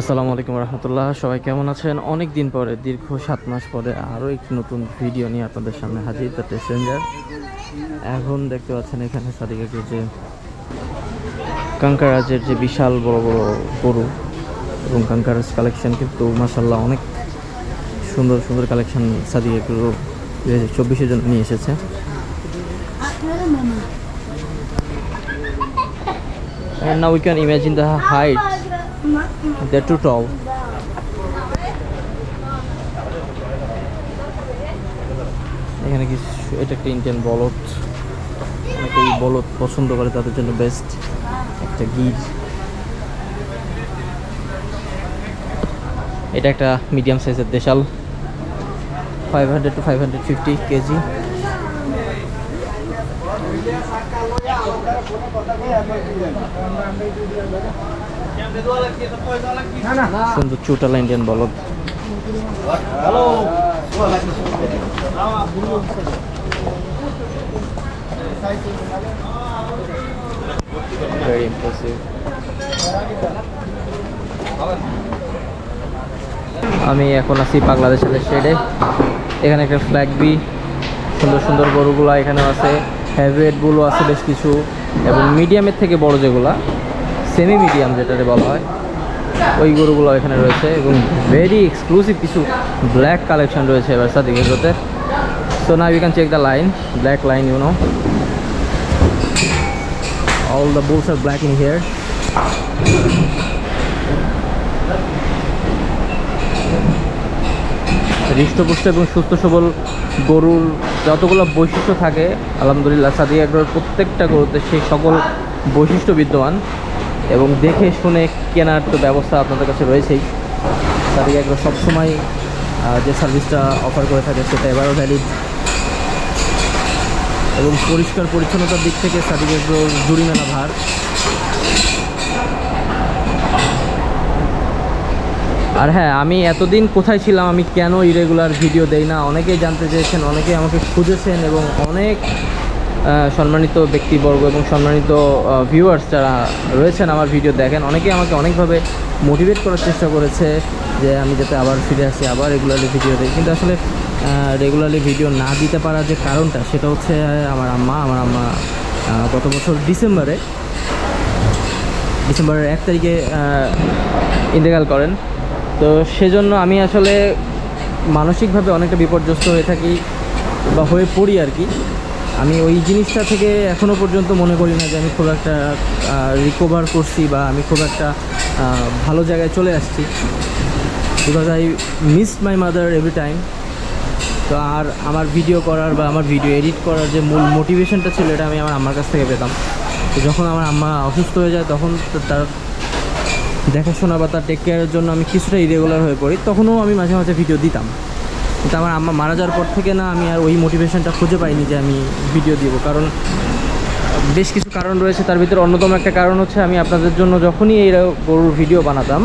আসসালামু আলাইকুম রহমতুল্লাহ। সবাই কেমন আছেন? অনেক দিন পরে, দীর্ঘ সাত মাস পরে আরও একটি নতুন ভিডিও নিয়ে আপনাদের সামনে হাজির, দ্য টেসেঞ্জার এখন দেখতে পাচ্ছেন এখানে সাদিকাকে যে কাঙ্কারাজের যে বিশাল বড় বড় গরু এবং কাঙ্কারাজ কালেকশন কিন্তু মাসাল্লাহ অনেক সুন্দর সুন্দর কালেকশন সাদিকাগুলো দু হাজার চব্বিশের জন্য নিয়ে এসেছে। And now we can imagine the height They're too tall. এখানে কি এটা একটা ইন্ডিয়ান বলদ। অনেকে এই বলদ পছন্দ করে, তাদের জন্য বেস্ট একটা গির। এটা একটা মিডিয়াম সাইজের দেশাল। Five hundred to five hundred fifty KG. সুন্দর চুটালা ইন্ডিয়ান বলদ। আমি এখন আছি বাংলাদেশের শেডে এখানে একটা ফ্ল্যাগ বি সুন্দর সুন্দর গরুগুলো এখানে আছে। হ্যাভেটগুলো আছে বেশ কিছু। এবং মিডিয়ামের থেকে বড় যেগুলা সেমি মিডিয়াম যেটাতে বলা হয়, ওই গরুগুলো এখানে রয়েছে এবং ভেরি এক্সক্লুসিভ কিছু ব্ল্যাক কালেকশন রয়েছে এবার সাদিক এগুলোতে। সো না you can check the line black line you know all the bulls are black in here. হৃষ্টপুষ্ট এবং সুস্থ সবল গরুর যতগুলো বৈশিষ্ট্য থাকে, আলহামদুলিল্লাহ, সাদিয়া এগ্রোর প্রত্যেকটা গরুতে সেই সকল বৈশিষ্ট্য বিদ্যমান। এবং দেখে শুনে কেনার তো ব্যবস্থা আপনাদের কাছে রয়েছেই। সাদিয়া একবার সবসময় যে সার্ভিসটা অফার করে থাকে সেটা এবারও ভ্যালিড এবং পরিষ্কার পরিচ্ছন্নতার দিক থেকে জুড়ি মেলা ভার। আর হ্যাঁ আমি এতদিন কোথায় ছিলাম, আমি কেন ইরেগুলার ভিডিও দেই না? অনেকেই জানতে চেয়েছেন, অনেকেই আমাকে খুঁজেছেন এবং অনেক সম্মানিত ব্যক্তিবর্গ এবং সম্মানিত ভিউয়ার্স যারা রয়েছেন আমার ভিডিও দেখেন, অনেকেই আমাকে অনেকভাবে মোটিভেট করার চেষ্টা করেছে যে আমি যাতে আবার ফিরে আসি, আবার রেগুলারলি ভিডিও দিই কিন্তু আসলে রেগুলারলি ভিডিও না দিতে পারার যে কারণটা, সেটা হচ্ছে আমার আম্মা আমার আম্মা গত বছর ডিসেম্বরে, ডিসেম্বরের এক তারিখে ইন্তেকাল করেন। তো সেজন্য আমি আসলে মানসিকভাবে অনেকটা বিপর্যস্ত হয়ে থাকি বা হয়ে পড়ি আর কি। আমি ওই জিনিসটা থেকে এখনও পর্যন্ত মনে করি না যে আমি খুব একটা রিকভার করছি বা আমি খুব একটা ভালো জায়গায় চলে আসছি। Because I miss my mother every time তো আর আমার ভিডিও করার বা আমার ভিডিও এডিট করার যে মূল মোটিভেশনটা ছিল এটা আমি আমার আম্মার কাছ থেকে পেতাম। তো যখন আমার আম্মা অসুস্থ হয়ে যায়, তখন তার দেখাশোনা বা তার টেক কেয়ারের জন্য আমি কিছুটা ইরেগুলার হয়ে পড়ি, তখনও আমি মাঝে মাঝে ভিডিও দিতাম। কিন্তু আমার আম্মা মারা যাওয়ার পর থেকে না আমি আর ওই মোটিভেশনটা খুঁজে পাইনি যে আমি ভিডিও দিব। কারণ বেশ কিছু কারণ রয়েছে, তার ভিতরে অন্যতম একটা কারণ হচ্ছে আমি আপনাদের জন্য যখনই এই গরুর ভিডিও বানাতাম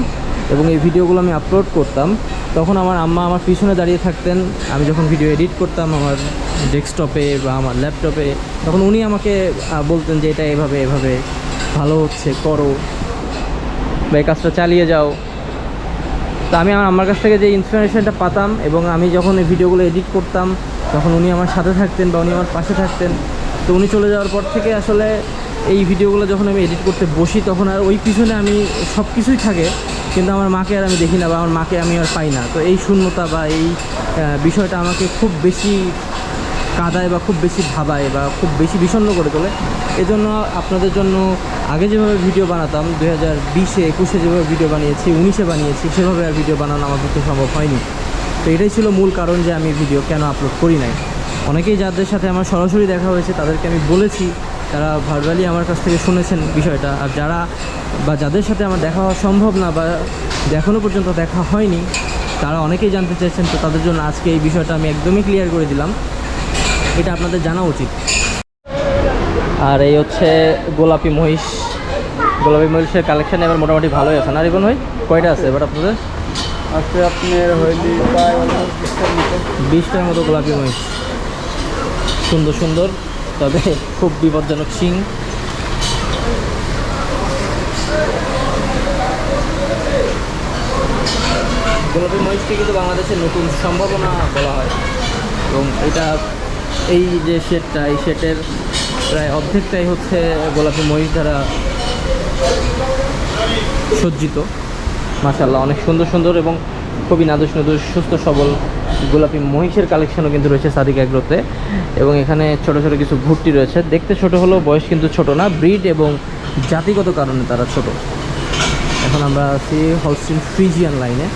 এবং এই ভিডিওগুলো আমি আপলোড করতাম, তখন আমার আম্মা আমার পিছনে দাঁড়িয়ে থাকতেন। আমি যখন ভিডিও এডিট করতাম আমার ডেস্কটপে বা আমার ল্যাপটপে তখন উনি আমাকে বলতেন যে এটা এভাবে এভাবে ভালো হচ্ছে, করো। বা এই কাজটা চালিয়ে যাও। তো আমি আমার কাছ থেকে যে ইন্সপিরেশনটা পাতাম এবং আমি যখন এই ভিডিওগুলো এডিট করতাম, তখন উনি আমার সাথে থাকতেন বা উনি আমার পাশে থাকতেন। তো উনি চলে যাওয়ার পর থেকে আসলে এই ভিডিওগুলো যখন আমি এডিট করতে বসি, তখন আর ওই পিছনে আমি সব কিছুই থাকে, কিন্তু আমার মাকে আর আমি দেখি না বা আমার মাকে আমি আর পাই না। তো এই শূন্যতা বা এই বিষয়টা আমাকে খুব বেশি কাদায় বা খুব বেশি ভাবায় বা খুব বেশি বিষণ্ণ করে তোলে। এজন্য আপনাদের জন্য আগে যেভাবে ভিডিও বানাতাম দু হাজার বিশে, একুশে যেভাবে ভিডিও বানিয়েছি, উনিশে বানিয়েছি, সেভাবে আর ভিডিও বানানো আমার পক্ষে সম্ভব হয়নি। তো এটাই ছিল মূল কারণ যে আমি ভিডিও কেন আপলোড করি নাই। অনেকেই যাদের সাথে আমার সরাসরি দেখা হয়েছে, তাদেরকে আমি বলেছি, তারা ভার্বালি আমার কাছ থেকে শুনেছেন বিষয়টা। আর যারা বা যাদের সাথে আমার দেখা হওয়া সম্ভব না বা এখনও পর্যন্ত দেখা হয়নি, তারা অনেকেই জানতে চাইছেন তো তাদের জন্য আজকে এই বিষয়টা আমি একদমই ক্লিয়ার করে দিলাম। এটা আপনাদের জানা উচিত। আর এই হচ্ছে গোলাপি মহিষ। গোলাপি মহিষের কালেকশন এবার মোটামুটি ভালোই আছে। না রিবন ভাই কয়টা আছে এবার আপনাদের? আজকে আপনার হইলি প্রায় বিশটার মতো গোলাপি মহিষ। সুন্দর সুন্দর তবে খুব বিপজ্জনক সিং গোলাপি মহিষকে কিন্তু বাংলাদেশের নতুন সম্ভাবনা বলা হয়। এবং এটা এই যে শেডটা, এই শেডের প্রায় অর্ধেকটাই হচ্ছে গোলাপি মহিষ দ্বারা সজ্জিত। মাশাল্লাহ অনেক সুন্দর সুন্দর এবং খুবই নাদুস নদুস সুস্থ সবল গোলাপি মহিষের কালেকশনও কিন্তু রয়েছে সাদিক অ্যাগ্রোতে এবং এখানে ছোট ছোট কিছু ভুট্টি রয়েছে। দেখতে ছোট হলেও বয়স কিন্তু ছোট না, ব্রিড এবং জাতিগত কারণে তারা ছোট। এখন আমরা আছি হলস্টিন ফ্রিজিয়ান লাইনে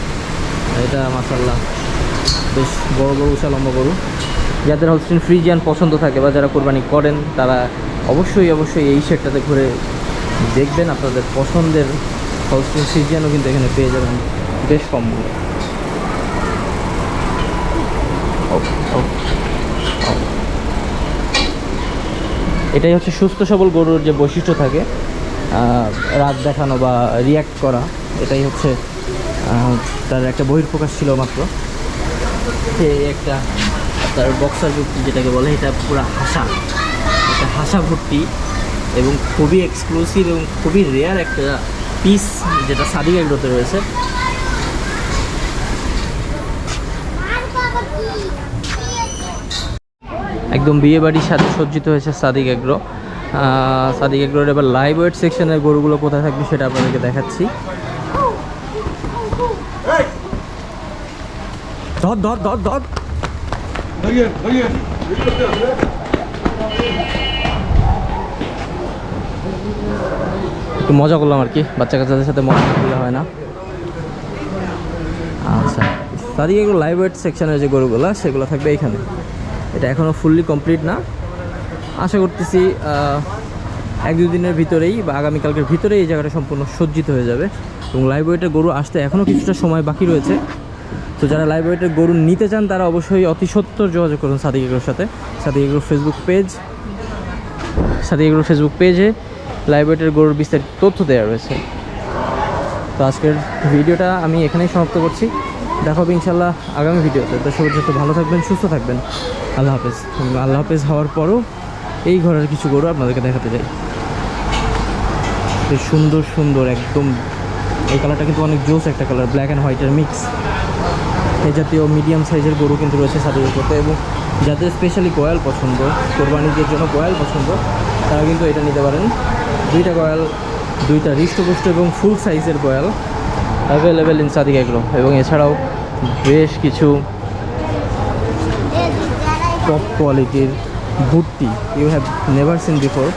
এটা মাসাল্লাহ বেশ বড় বড় উঁচা লম্বা গরু। যাদের হলস্টিন ফ্রিজিয়ান পছন্দ থাকে বা যারা কোরবানি করেন, তারা অবশ্যই অবশ্যই এই সেটটাতে ঘুরে দেখবেন। আপনাদের পছন্দের হলস্টিন ফ্রিজিয়ানও কিন্তু এখানে পেয়ে যাবেন বেশ কম মূল্যে। এটাই হচ্ছে সুস্থ সবল গরুর যে বৈশিষ্ট্য থাকে রাগ দেখানো বা রিয়্যাক্ট করা, এটাই হচ্ছে তার একটা বহির্প্রকাশ ছিল মাত্র। সে একটা তার বক্সার যুক্তি যেটাকে বলে, এটা পুরো হাসা। এটা হাসা ভর্তি এবং খুবই এক্সক্লুসিভ এবং খুবই রেয়ার একটা পিস যেটা সাদিক এগ্রোতে রয়েছে। একদম বিয়ে বাড়ির সাথে সজ্জিত হয়েছে সাদিক এগ্রো। সাদিক এগ্রোর এবার লাইভ ওয়েট সেকশনের গরুগুলো কোথায় থাকবে সেটা আপনাদেরকে দেখাচ্ছি। ধর ধর ধর ধর। একটু মজা করলাম আর কি। বাচ্চা কাচ্চাদের সাথে মজা করলে হয় না। আচ্ছা সাদিক এগুলো লাইভ ওয়েট সেকশনের যে গরুগুলো, সেগুলো থাকবে এইখানে এটা এখনও ফুললি কমপ্লিট না। আশা করতেছি এক দুই দিনের ভিতরেই বা আগামীকালকের ভিতরেই এই জায়গাটা সম্পূর্ণ সজ্জিত হয়ে যাবে। এবং লাইভ ওয়েটের গরু আসতে এখনও কিছুটা সময় বাকি রয়েছে। তো যারা ওয়েটের গরু নিতে চান, তারা অবশ্যই অতি সত্তর যোগাযোগ করুন সাদিক এগুলোর সাথে। সাদিক এগুলোর ফেসবুক পেজ সাদিক এগুলোর ফেসবুক পেজে ওয়েটের গরুর বিস্তারিত তথ্য দেওয়া রয়েছে। তো আজকের ভিডিওটা আমি এখানেই সমাপ্ত করছি। দেখা হবে ইনশাল্লাহ আগামী ভিডিওতে। তো সবাই যত ভালো থাকবেন, সুস্থ থাকবেন। আল্লাহ হাফেজ। আল্লাহ হাফেজ হওয়ার পরও এই ঘরের কিছু গরু আপনাদেরকে দেখাতে চাই। সুন্দর সুন্দর, একদম এই কালারটা কিন্তু অনেক জোস একটা কালার ব্ল্যাক অ্যান্ড হোয়াইটের মিক্স এই জাতীয় মিডিয়াম সাইজের গরু কিন্তু রয়েছে সাদের করতে এবং যাদের স্পেশালি গোয়াল পছন্দ, কোরবানিদের জন্য গোয়াল পছন্দ, তারা কিন্তু এটা নিতে পারেন। দুইটা গোয়াল দুইটা হৃষ্টপুষ্ট এবং ফুল সাইজের গোয়াল অ্যাভেলেবেল ইন সাদিক এগ্রো। এবং এছাড়াও বেশ কিছু টপ কোয়ালিটির ভুট্টি you have never seen before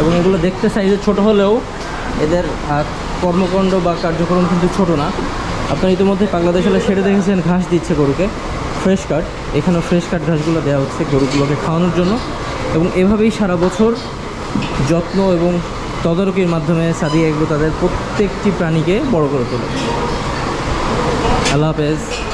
এবং এগুলো দেখতে সাইজে ছোট হলেও এদের কর্মকাণ্ড বা কার্যক্রম কিন্তু ছোট না। আপনারা ইতিমধ্যে বাংলাদেশ হলে সেটা দেখেছেন, ঘাস দিচ্ছে গরুকে। ফ্রেশ কাট এখানেও ফ্রেশ কাট ঘাসগুলো দেওয়া হচ্ছে গরুগুলোকে খাওয়ানোর জন্য। এবং এভাবেই সারা বছর যত্ন এবং তদারকির মাধ্যমে সাদিয়া এগুলো তাদের প্রত্যেকটি প্রাণীকে বড় করে তোলে। আল্লাহ হাফেজ।